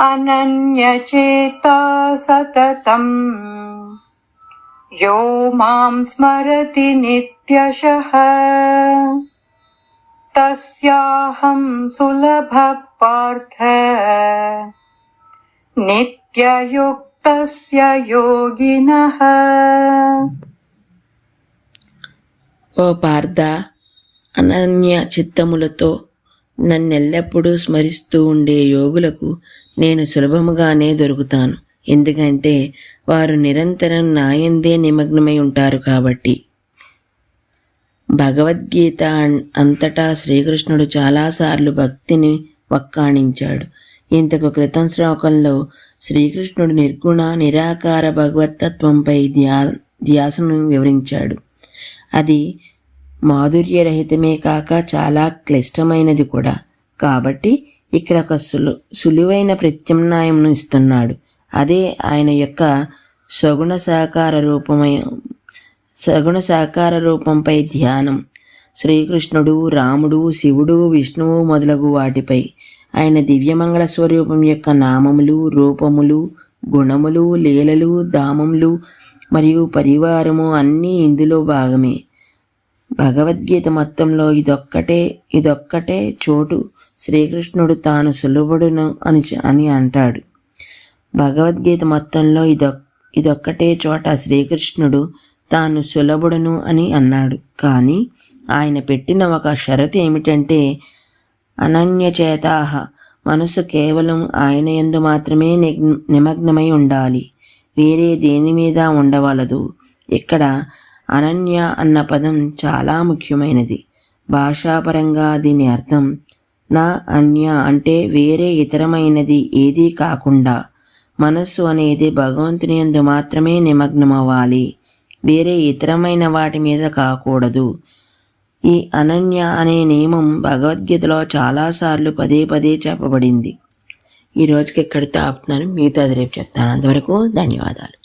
अनन्यचेता सततम् यो मां स्मरति नित्यशः तस्याहं सुलभः पार्थ नित्ययुक्तस्य योगिनः ఓ పార్థ అనన్య చిత్తములతో నన్నెల్లప్పుడూ స్మరిస్తూ ఉండే యోగులకు నేను సులభముగానే దొరుకుతాను. ఎందుకంటే వారు నిరంతరం నాయందే నిమగ్నమై ఉంటారు కాబట్టి. భగవద్గీత అంతటా శ్రీకృష్ణుడు చాలాసార్లు భక్తిని వక్కాణించాడు. ఇంతకు క్రితం శ్లోకంలో శ్రీకృష్ణుడు నిర్గుణ నిరాకార భగవతత్వంపై ధ్యా ధ్యాసను వివరించాడు. అది మాధుర్యరహితమే కాక చాలా క్లిష్టమైనది కూడా. కాబట్టి ఇక్కడ ఒక సులు సులువైన ప్రత్యామ్నాయంను ఇస్తున్నాడు. అదే ఆయన యొక్క సగుణ సాకార రూపమై సగుణ సాకార రూపంపై ధ్యానం. శ్రీకృష్ణుడు రాముడు శివుడు విష్ణువు మొదలగు వాటిపై ఆయన దివ్యమంగళ స్వరూపం యొక్క నామములు రూపములు గుణములు లీలలు దామములు మరియు పరివారము అన్నీ ఇందులో భాగమే. భగవద్గీత మొత్తంలో ఇదొక్కటే ఇదొక్కటే చోటు. శ్రీకృష్ణుడు తాను సులభుడును అని అని అంటాడు. భగవద్గీత మొత్తంలో ఇదొక్ ఇదొక్కటే చోట శ్రీకృష్ణుడు తాను సులభుడును అని అన్నాడు. కానీ ఆయన పెట్టిన ఒక షరతు ఏమిటంటే అనన్యచేతాహ మనసు కేవలం ఆయన ఎందు మాత్రమే నిమగ్నమై ఉండాలి. వేరే దేని మీద ఉండవలదు. ఇక్కడ అనన్య అన్న పదం చాలా ముఖ్యమైనది. భాషాపరంగా దీని అర్థం నా అన్య అంటే వేరే ఇతరమైనది ఏదీ కాకుండా మనస్సు అనేది భగవంతుని యందు మాత్రమే నిమగ్నమవ్వాలి. వేరే ఇతరమైన వాటి మీద కాకూడదు. ఈ అనన్య అనే నియమం భగవద్గీతలో చాలాసార్లు పదే పదే చెప్పబడింది. ఈ రోజుకి ఎక్కడితో ఆపుతున్నాను మిగతాది రేపు చెప్తాను. అంతవరకు ధన్యవాదాలు.